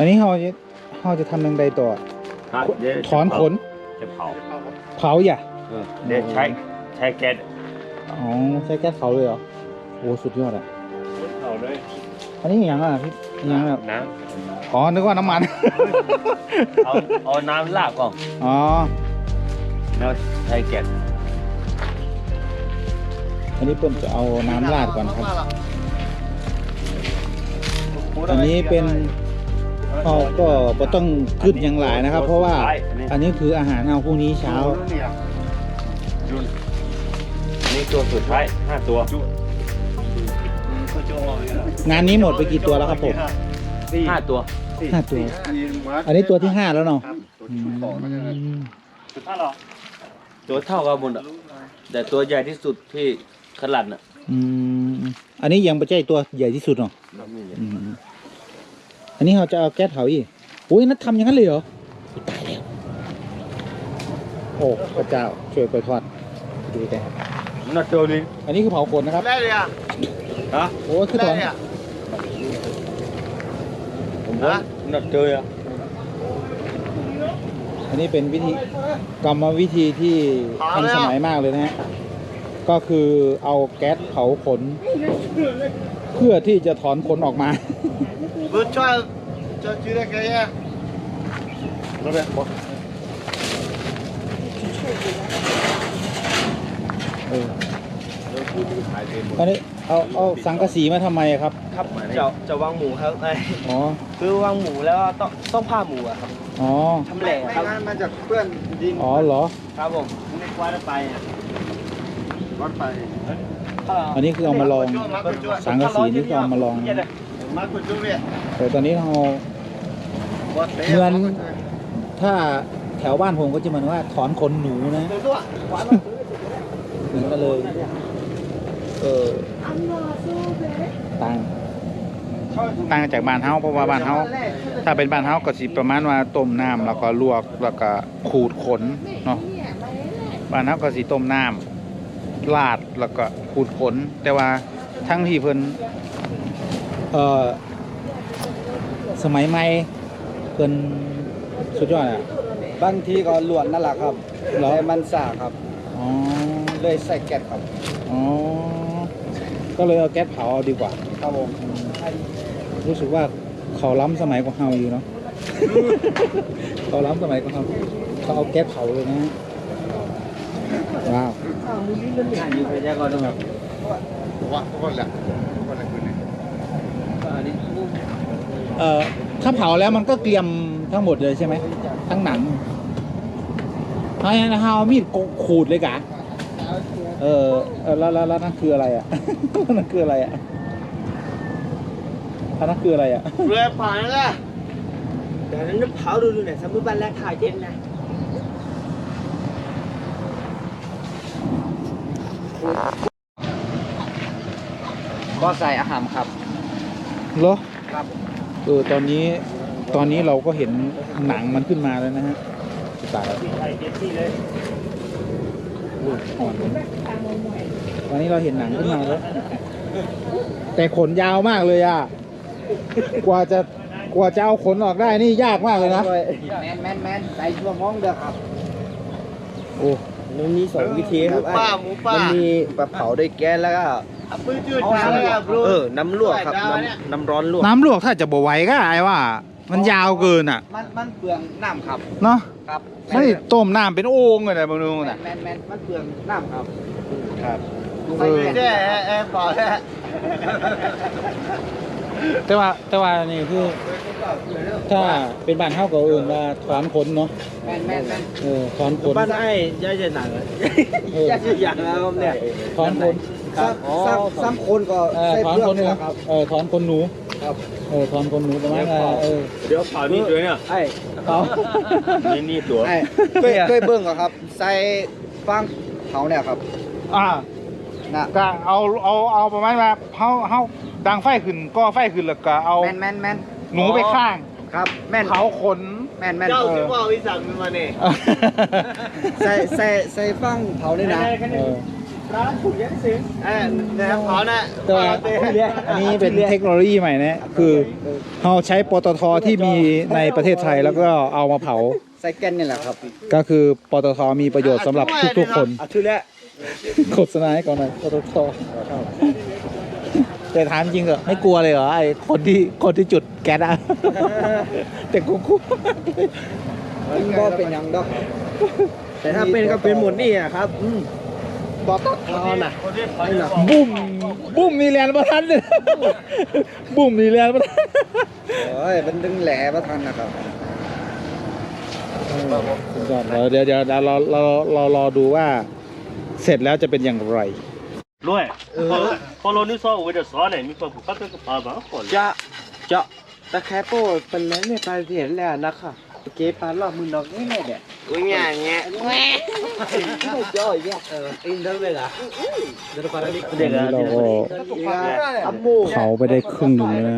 อันนี้เราจะเราจะทำยังไงต่อ ครับเดี๋ยวถอนขน จะเผาเผาอย่าเออเดี๋ยวใช้ใช้แก๊สอ๋อใช้แก๊สเผาเลยเหรอโอ้สุดยอดอะ เผาเลยอันนี้อย่างอะพี่อย่างอะน้อ๋อนึกว่าน้ำมันำเอาเอาน้ำลาบก่อนอ๋อ แล้วใช้แก๊สอันนี้เปิ้ลจะเอาน้ำราดก่อนครับ อันนี้เป็น เราก็บ่ต้องขึ้นอยังหลายนะครับ เพราะว่าอันนี้คืออาหารเอาพรุ่งนี้เช้าอันนี้ตัวสุดท้ายห้าตัวงานนี้หมดไปกี่ตัวแล้วครับผมห้าตัวห้าตัว อันนี้ตัวที่ห้าแล้วเนาะตัวอืที่สองแล้วกันมตัวเท่ากันหมดอะแต่ตัวใหญ่ที่สุดที่ขลัดน่ะอืมอันนี้ยังไม่ใช่ตัวใหญ่ที่สุดเนาะ อืมอันนี้เราจะเอาแก๊สเผาอีกอุ้ยนัดทำอย่างนั้นเลยเหรอตายแล้วโอ้พระเจ้าช่วยไปทอดดูแต่มันน่าตัวนี้อันนี้คือเผาขนนะครับได้เลยอะฮะโอ้คือถอนได้เลยอะผมว่ามันน่าเจออะอันนี้เป็นวิธีกรรมวิธีที่ทันสมัยมากเลยนะฮะก็คือเอาแก๊สเผาขน เพื่อที่จะถอนขนออกมา Bữa cho cho chú đây cái nha แล้วแบบเอออันนี้เอาเอาสังกะสีมาทำไมอะครับ ครับจะจะวางหมูครับไอ้อ๋อ คือวางหมูแล้วก็ต้องต้องผ้าหมูอะครับอ๋อ ทำแหล่ครับ Ngay mà giật quên đi อ๋อเหรอ ครับผมไม่กว่าจะไปอะ Bắt phải อันนี้คือเอามาลอง Mắt của chú สังกะสีนี่คือเอามาลอง Mắt của chú vậy แต่ตอนนี้เรา Bớt té Nguyên- mắt của chú. ถ้าแถวบ้านผมก็จะเหมือนว่าถอนขนหนูนะเหมือนกันเลยเออต่างต่างจากบ้านเฮาเพราะว่าบ้านเฮาถ้าเป็นบ้านเฮาก็สิประมาณว่าต้มน้ำแล้วก็ลวกแล้วก็ขูดขนเนาะบ้านเฮาก็สิต้มน้ำลาดแล้วก็ขูดขน แต่ว่าทั้งที่เพิ่น เอ่อสมัยใหม่เพิ่นสุดยอดอะ บางทีก็หลวนนั่นแหละครับเหรอ แต่มันสาครับ อ๋อเลยใส่แก๊สครับอ๋อก็เลยเอาแก๊สเผาเอาดีกว่า ครับผมรู้สึกว่าเขาล้ำสมัยกว่าเฮาอยู่เนาะ เขาล้ำสมัยกว่าเฮาเขาเอาแก๊สเผาเลยนะฮะว้าวอยู่ไปแค่ก่อนนะครับ Quá con lẹ Con lẹ quên này อันนี้ เอ่อถ้าเผาแล้วมันก็เกรียมทั้งหมดเลยใช่ไหมทั้งหนังเฮาเฮาเอามีดโกขูดเลยกะเออเออแล้วแล้วแล้วนั่นคืออะไรอะ นั่นคืออะไรอะอันนั้นคืออะไรอะ Rồi phải là เดี๋ยวนั้นเผาดูดูหน่อยสมมติบ้านแรกถ่ายเย็นนะก็ใส่อาหารครับเหรอครับ เออตอนนี้ตอนนี้เราก็เห็นหนังมันขึ้นมาแล้วนะฮะตายแล้วอุ้ยอ่อนตอนนี้เราเห็นหนังขึ้นมาแล้ว แต่ขนยาวมากเลยอะ กว่าจะกว่าจะเอาขนออกได้นี่ยากมากเลยนะแมนแมนแมนใส่ชั่วโมงเดียวครับ โอ้มันมีสองวิธีครับ Mũ pa mũ มัน pa มีแบบเผาด้วยแก๊สแล้วก็ À bữa chưa เอา chả น้ำลว là ก bro เออ น้ำลวกครับได้เนี่ยน้ำน้ำร้อนลวกน้ำลวกถ้าจะบ่ไหวก็ไอ้ว่า มันยาวเกินอะ มันมันเปลืองน้ำครับ เนาะครับไม่ได้ต้มน้ำเป็นโอ่งเลยนะบางทีแมน่ะนแมนแมนมันเปลืองน้ำครับ ครับ Phải thế em- em bảo thế แต่ว่าแต่ว่านี่คือถ้าเป็นบ้านเฮาก็เอื่นว่าถอนขนเนาะแมนแมนแมนเออถอนขนบ้านไอ้ย่าจะหนังเลยเออย่าจะอย่างนะครับเนี่ยถอนขน ซ้ำซ้ำซ้ำคนก็เออใส่ถอนเปลือขกนหนูเนี่ยครับ เออถอนขนหนูครับ เออถอนขนหนูประมาณว่าเออเดี๋ยวเผานี่ตัวเนี่ยไอ้เขา นี่นี่ตัว ไอ้เคยเคยเบิ่งเหรอครับ ใส่ฟางเผาเนี่ยครับอ่านะก็เอาเอาเอาประมาณว่าเฮาเฮาดังไฟขึ้นก็ไฟขึ้นแล้วก็เอาแมนแมนแมนหนูไปข้างครับ แม่นเผาขน แม่นแม่น Cháu chứ bảo bây giờ mình mà nè ใส่ใส่ใส่ฟางเผาด้วยนะ เออ เอ้ยเนี่ยเผาน่ะแต่ว่าอันนี้เป็นเทคโนโลยีใหม่นะคือเราใช้ปตทที่มีในประเทศไทยแล้วก็เอามาเผาใส่แกนนี่แหละครับ ก็คือปตทมีประโยชน์สำหรับทุกๆคนอะชื่อแล้วโฆษณาให้ก่อนหน่อยปตทแต่ถามจริงเหรอไม่กลัวเลยเหรอไอ้คนที่คนที่จุดแก๊สอะแต่กูกลัวมันก็เป็นยังดอกแต่ถ้าเป็นก็เป็นหมดนี่อะครับอื บอตัดคอน่ะบุ้มบุ้มนี่แลนประทันเลยบุ้มนี่แลนประทันโอ้ยมันดึงแหล่ประทันนะครับเดี๋ยวเดี๋ยวเราเราเรารอดูว่า เสร็จแล้วจะเป็นอย่างไรรวยพอเรานี่ซอเวเดอร์ซอเนี่ยมีความผูกพันกับป่าบ้างคนจะจะแต่แค่โปเป็นแล้วเนี่ยไปเสียแล้วนะคะ เกปลาลอบมือนอกนี่แน่เด็ดอุ้ยเนี่ยเนี่ยไม่จ่อยเนี่ยเอออินเดอร์เวลาเดี๋ยวก่อนนี้ตอนนี้เราก็อัมโมูเผาไปได้ครึ่งหนึ่งแล้วนะ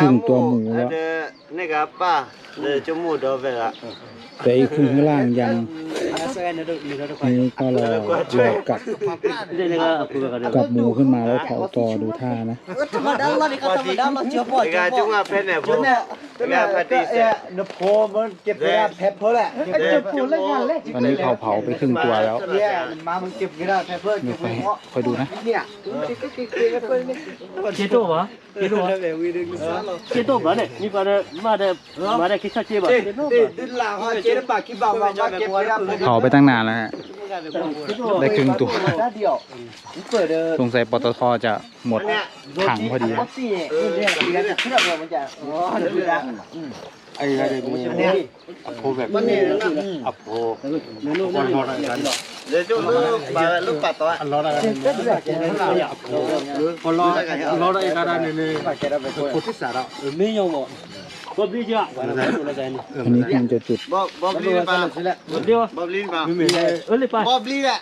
ครึ่งตัวหมูแล้วเดนี่กับป้าเดจมูกดอเวละ แต่อีกขึงข้างล่างยังนี่ก็รอรอกับกับหมูขึ้นมาแล้วเผาต่อดูท่านะตอนนี้เขาเผาไปครึ่งตัวแล้วดมาเพล่ไปคอยดูนะเนี่จโต้ปะเจโต้ปะเจโต้ปะเนี่ยมีปะเนี่ยมาได้มาได้คิดชัดเจนปะเผาไปตั้งนานแล้วฮะได้ครึ่งตัว สงสัยปตทจะหมดถังพอดีไอ้อะไรเนี่ยอโพแบบนี้โพคนรออะไรกันเดี๋ยวจะลูกมาลูกปัาตัวรออะไรกันคนรอรออะไรกันเนี่ยคนที่สาระไม่ยอมหมด บบลีจ้ะอันนี้คุณจะจุด Bob Bob Lee pa. บลีวะ Bob Lee pa. เออเลี้ยไป Bob Lee la.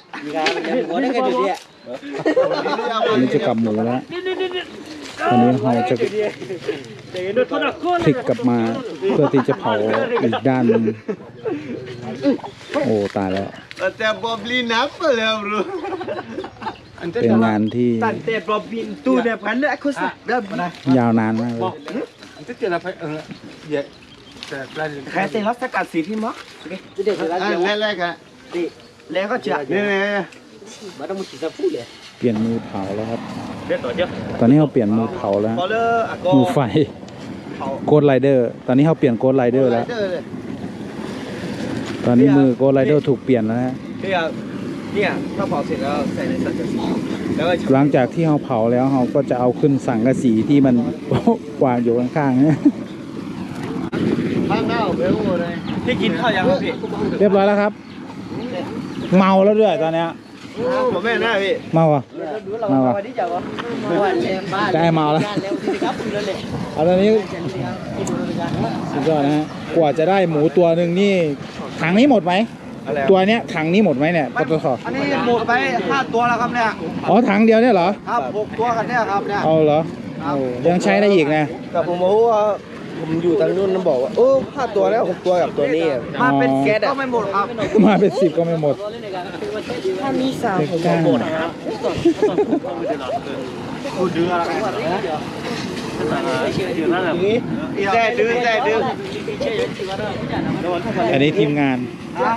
อันนี้จะกลับหมูแล้วนี่นี่นี่นี่อันนี้เราจะพลิกกลับมาเพื่อที่จะเผาอีกด้านหนึงโอ้ตายแล้ว Ate Bob Lee na pa la bro. เป็นงานที่ตัดแต่บอบลีตู้เนี่ยพันเนี่ยโฆษณายาวนานมากเลย ใครเซ็นรับสกัดสีที่มั้งเด็กๆแล้วอะเดี๋ยวแรกๆอะแล้วก็จะนี่นี่มาต้องมุสิจะพูดเลยเปลี่ยนมือเผาแล้วครับเดี๋ยวต่อเดี๋ยวตอนนี้เราเปลี่ยนมือเผาแล้วพอเลอร์อะก็มือไฟ โกดไรเดอร์ ตอนนี้เราเปลี่ยนโกดไรเดอร์แล้ว ตอนนี้มือโกดไรเดอร์ถูกเปลี่ยนแล้วนะ เนี่ยเนี่ยถ้าเผาเสร็จแล้วใส่ในสังกะสีแล้วก็หลังจากที่เราเผาแล้วเราก็จะเอาขึ้นสังกะสีที่มัน วางอยู่ข้างๆนะข้างหน้าเบลโอเลยพี่กินข้าวยังครับพี่เรียบร้อยแล้วครับ เมาแล้วด้วยตอนเนี้ยผมไม่น่าพี่เมาอะเมาอะวันนี้จะว่าวันแชมบ้านได้เมาแล้วแล้วที่ครับคุณเลยเอาตอนนี้สุดยอดนะฮะกว่าจะได้หมูตัวหนึ่งนี่ถังนี้หมดไหม ตัวเนี้ยถังนี้หมดไหมเนี่ยปตทอันนี้หมดไปห้าตัวแล้วครับเนี่ยอ๋อถังเดียวเนี่ยเหรอครับหกตัวกันเนี่ยครับเนี่ยเอาเหรอโอ้ยังใช้ได้อีกนะแต่ผมบอกว่าผมอยู่ทางนู้นน้ำบอกว่าโอ้ห้าตัวแล้วหกตัวกับตัวนี้มาเป็นแก๊สก็ไม่หมดครับมาเป็นสิบก็ไม่หมดถ้ามีสามเด็กผมจ้างหมดครับ แซ่ดื้อแต่ดื้ออันนี้ทีมงาน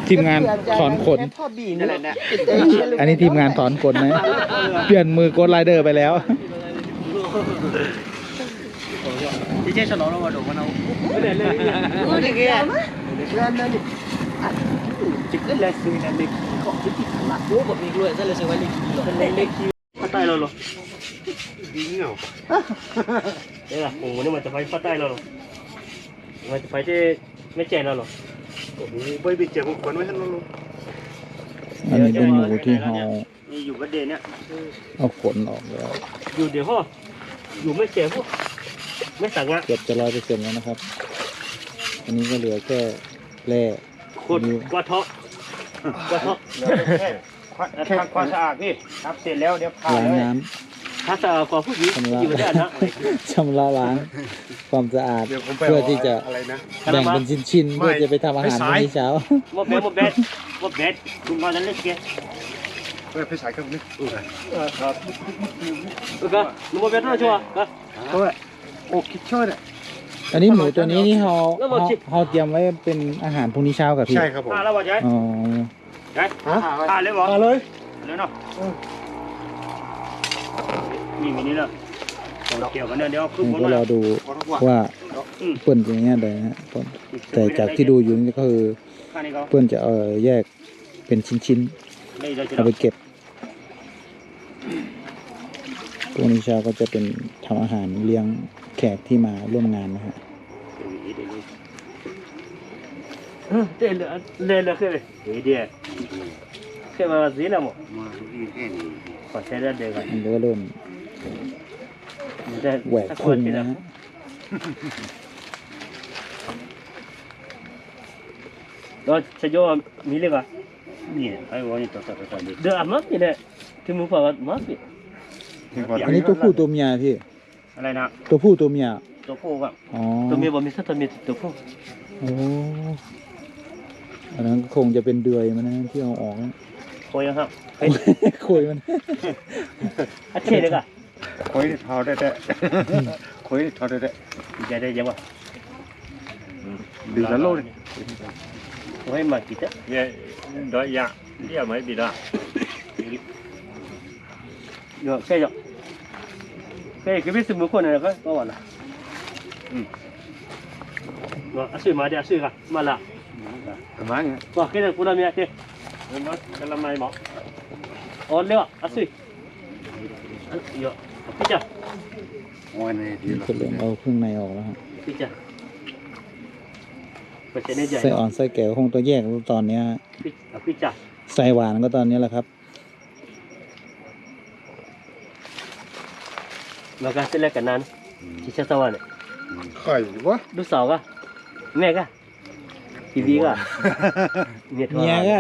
ทีมงานถอนขนอบีนี่แหละเนี่ยอันนี้ทีมงานถอนขนนะ เปลี่ยนมือโกดไรเดอร์ไปแล้วဒီချ Bingaw. อ้โหนี่มันจะไฟฟ้าใต้เราหรอ lalo. Matapay tayo, may chay lalo. Boy, bị chè một quần với hắn luôn. อันนี้ก็อยู่ที่เรานี่อยู่ประเด็นเนี้ยเอาขนออกแล้ว อยู่เดี๋ยวพ่อ อยู่ไม่เจ็บพ่อไม่สั่งอะเกือบจะร้อยเปอร์เซ็นต์แล้วนะครับ อันนี้ก็เหลือแค่แร่ ขุกว่าทาะกวาดเทาะ เดี๋แค่ความสะอาดพี่ครับเสร็จแล้วเดี๋ยวพาางเลย ถ้าสะอาดกว่าผู้หญิงอยู่ไม่ได้นะำชำระล้างความสะอาดเพื่อที่จะอะไรนะ แบ่งเป็นชิ้นๆเพื่อจะไปทำอาหารไม่วันสายนี้เช้าว่าแบดว่าแบดว่าแบดคุณมาจะเล่นเกมเออไปใส่กันนี่ครับก็นุ่มเบ็ดน่าชัวร์ก็เฮ้ยโอ้คิดช่วยเนี่ยอันนี้หมูตัวนี้นี่เขาแล้วบอกเขาชิปเขาเตรียมไว้เป็นอาหารพรุ่งนี้เช้ากับพี่ใช่ครับผมอ่าแล้วว่าใช่อ๋อใช่อ่าเลยบ่มาเลยเลยเนาะ นี่มีนี่เนาะเกี่ยวกันเดี๋ยวคือผมผมก็รอดูว่าเปิ้นจะยังไงได้นะเปิ้นแต่จากที่ดูอยู่นี่ก็คือข้านี่ก็เปิ้นจะเออแยกเป็นชิ้นได้ได้ๆเอาไปเก็บพรุ่งนี้เช้าก็จะเป็นทำอาหารเลี้ยงแขกที่มาร่วมงานนะฮะเดี๋ยวเล่นเลยคือเดี๋ยวคือมาซีนะมั้งขอใช้ได้เดี๋ยวกัน มันก็เริ่มได้ แหวกพุงนะฮะแล้วจะโยมมีเลยป่ะนี่ไอ้วันนี้ตัวตัวตัวเดี๋ยวอะมั้งนี่แหละที่มึงบอกว่ามั้งนี่อันนี้ตัวผู้ตัวเมียพี่ อะไรนะ ตัวผู้ตัวเมีย ตัวผู้กับอ๋อตัวเมียบอกมีสักตัวเมียตัวผู้โอ้อันนั้นก็คงจะเป็นเดือยมันนะที่เอาออกนะโคยังครับคุยมันอัดเชเลยก่ะ คุยทอได้แต่คุยทอได้แต่จะได้ยังวะดื่มแล้วโลดโอ้ยมากี่ตัวเนี่ยดอยยะเรียกไหมบีดาเดี๋ยวแค่จะ แค่คือพี่สมุคนอะไรก็ก็ว่าละอืมว่าอาศัยมาเดี๋ยวอาศัยกันมาละประมาณนี้ว่าแค่นั้นกูน่ามีอะไรเห็นไหมกะละไมบอกอ๋อเลี้ยวอาศัยเยอะพี่จ้าโอ้ยนี่ดีนี่ก็เริ่มเอาเครื่องในออกแล้วฮะพี่จ้าก็จะได้ใหญ่ไส้อ่อนไส้แก่ก็คงตัวแยกตอนเนี้ยพี่พี่จ้าไส้หวานก็ตอนนี้แหละครับมาการเสร็จแล้วกันนั้นที่ชาสวรรค์ไข่วะลูกสาวก็แม่ก็พี่บีก็เมียทัวเมียก็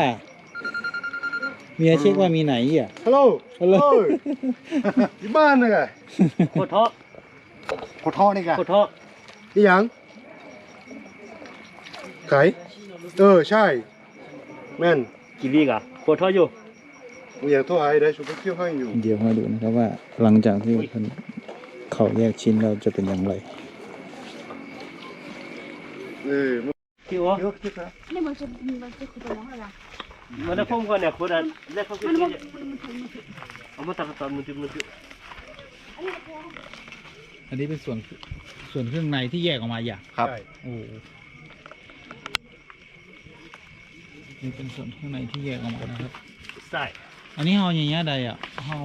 เมียเช็คว่ามีไหนอะฮัลโหลฮัลโหลที่บ้านเลยไงโคตรท้อขอท่อนี่ไงโคตรท้อนี่ยังไก่เออใช่ แม่นกี่วีก็โคตรท้ออยู่ กูอยากโทรหาได้ชุบเกี่ยวให้อยู่ เดี๋ยวมาดูนะครับว่าหลังจากที่มันเขาแยกชิ้นเราจะเป็นอย่างไร เออ ที่ว่าเยอะที่สุดนี่มันจะ มันจะคุยกันว่าอะไรมันได้พุ่มกันเนี่ยโคตรได้พุ่มมันกันมันเนี่ยมันมันมันเอามาตัดตัดมันจุมันจุอันนี้เป็นส่วนส่วนเครื่องในที่แยกออกมาอย่างครับ โอ้นี่เป็นส่วนข้างในที่แยกออกมานะครับ ใส่อันนี้เฮาอย่างเงี้ยใดอะเฮา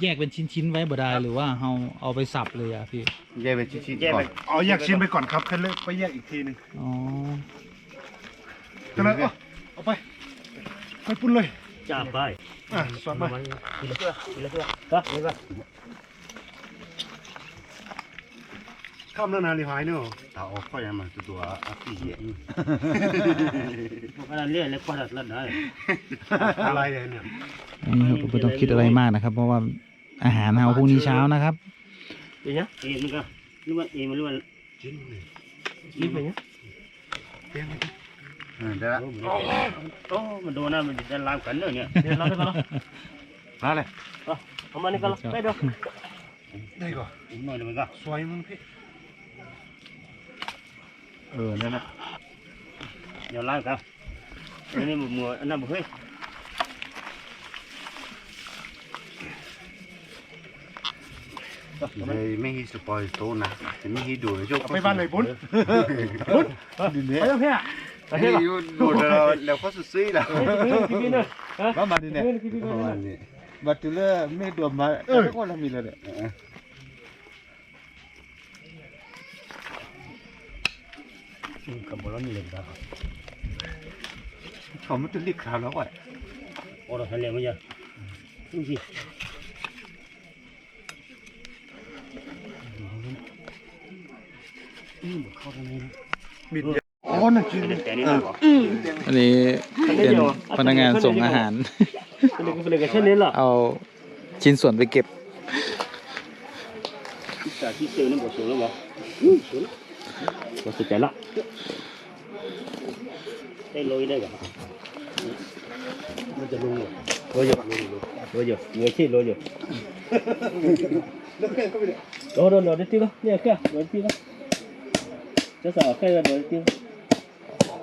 แยกเป็นชิ้นๆไว้บ่ได้หรือว่าเฮาเอาไปสับเลยอะพี่ แยกเป็นชิ้นๆก่อนเอาแยกชิ้นไปก่อนครับค่อยเลิกไปแยกอีกทีหนึงอ๋อก็เลยเอาเอาไป ไปปุ้นเลยจับไปอะสอดมาทีละตัวทีละตัวก็นี่ก็ข้ามแล้วนาลีหายเนาะตาออกค่อยมาตัวตัวอะพี่เหี้ยพวกนั้นเลี้ยงเล็กกว่าดัดละได้อะไรเนี่ยอันนี้ผมไม่ต้องคิดอะไรมากนะครับ เพราะว่าอาหารเฮาพรุ่งนี้เช้านะครับเป็นยังเอ็มันก็นี่มันเอ็มันรู้ว่าชิ้นหนึ่งนี่เป็นยังเพียงนิดเออ ได้ละโอ้มันโดนนะมันจะลามกันเลยเนี่ยเดี๋ยวเราได้กันแล้วมาเลยเอามานี่กันแล้วได้ด้วยได้ก่อนอีกหน่อยเดี๋ยวมันก็สวยมันพี่เออนั่นนะเดี๋ยวล้างกันอันนี้มืออันนั้นมือเฮ้ยไม่ให้สปอยโตนะจะไม่ให้ดูนะจ๊กเอาไปบ้านเลยปุ้นปุ้นดินเนี้ยไปแล้ว เพี่ยไปให้เพี่ยยูดูแล้วแล้วก็สุดซีแล้วพี่พี่เนี่ยฮะว่ามาดิเนี่ยพี่พี่ประมาณเนี่ยนี้บัตรเลอร์ไม่ดวมมาเออก็เรามีเลยเนี่ยกับบุหรี่เลยครับเขามันจะรีบคราวแล้วว่ะโอ้เราทะเลมันเยอะนี่สิบิด อ๋อนั่นคือเด็กแต่นี่นะบอกอืมอันนี้เป็นพนักงานส่งอาหารเป็นเด็กกับเช่นนี้เหรอเอาชิ้นส่วนไปเก็บแต่ที่เจอนั่นบอกสวยแล้วบอกสวยบอกสุดใจละได้ลอยได้กับมันจะลงอยู่ลอยอยู่ลอยอยู่ลอยที่ลอยอยู่โดนโดนโดนได้ที่ละเนี่ยแค่โดนที่ละจะสาวแค่โดนได้ที่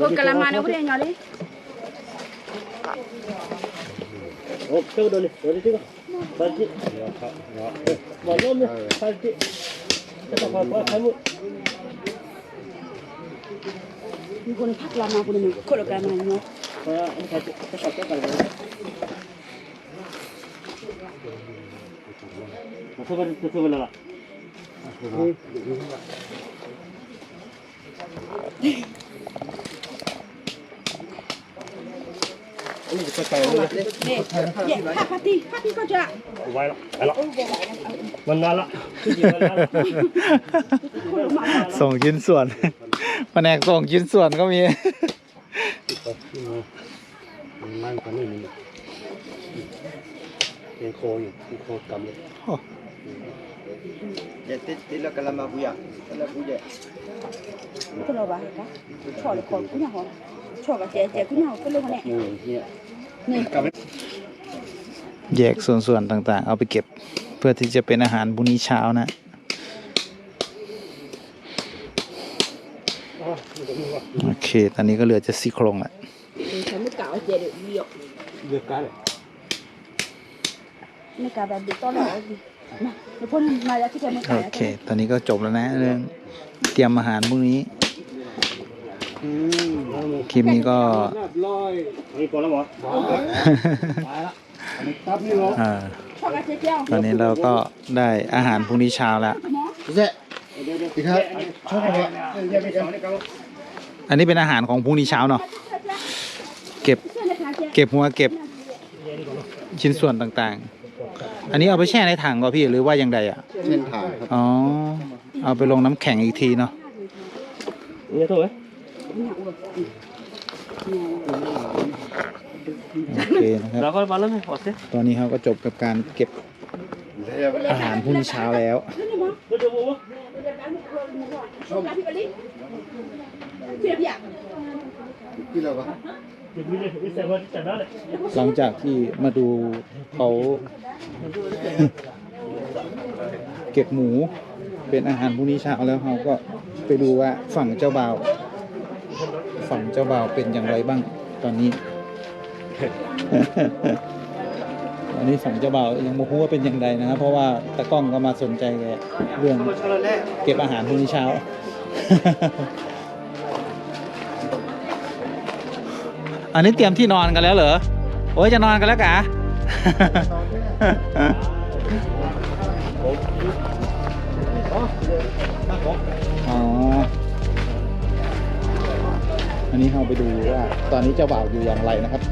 我干了嘛呢我在哪里我这个东我这个三斤你我我好的好的好的好的好的好的好的好的好的好的好个好的好的好的好的好的好的好的好的好的好的好的好的好的 ไหวละไหวละมันนานละสองชิ้นส่วนแผนกสองชิ้นส่วนก็มีมันกว่านี้มีเป็นโคอยู่เป็นโคกำเลยเด็ดติดแล้วกำลังมาบุยอะแล้วบุยอะก็เราบ้าเหรอคะชอบเลยคนกุเนี่ยหอชอบกับเจ๊เจ๊กุเนี่ก็เลยคนเนี่ย แยกส่วนๆต่างๆ เอาไปเก็บเพื่อที่จะเป็นอาหารพรุ่งนี้เช้านะโอเค ตอนนี้ก็เหลือจะซี่โครงละ thì phải mới cạo chè được nhiều. เลือกกันเลย Nó cà bà bị to đỏ gì. Mà, nó phun mà ra cái chè mới โอเค ตอนนี้ก็จบแล้วนะเรื่องเตรียมอาหารพรุ่งนี้ คลิปนี้ก็อ่อตอนนี้เราก็ได้อาหารพรุ่งนี้เช้าแล้วอันนี้เป็นอาหารของพรุ่งนี้เช้าเนาะ เก็บ เก็บหัวเก็บชิ้นส่วนต่างๆ อันนี้เอาไปแช่ในถังก่อพี่หรือว่ายังไงอะ เช่นถังครับ อ๋อ เอาไปลงน้ำแข็งอีกทีเนาะเนี่ยถูกไหม เครับ เราก็มาแล้วไหมพอเซ็ตตอนนี้เขาก็จบกับการเก็บอาหารพรุ่งนี้เช้าแล้ว หลังจากที่มาดูเขาเก็บหมูเป็นอาหารพรุ่งนี้เช้าแล้วเขาก็ไปดูว่าฝั่งเจ้าบ่าว ฝั่งเจ้าบ่าวเป็นอย่างไรบ้างตอนนี้ ตอนนี้ฝั่งเจ้าบ่าวยังไม่รู้ว่าเป็นอย่างไรนะครับ เพราะว่าตะกล้องก็มาสนใจเรื่องเก็บอาหารพรุ่งนี้เช้า อันนี้เตรียมที่นอนกันแล้วเหรอโอ้ยจะนอนกันแล้วกะ อันนี้เราไปดูว่าตอนนี้เจ้าบ่าวอยู่อย่างไรนะครับ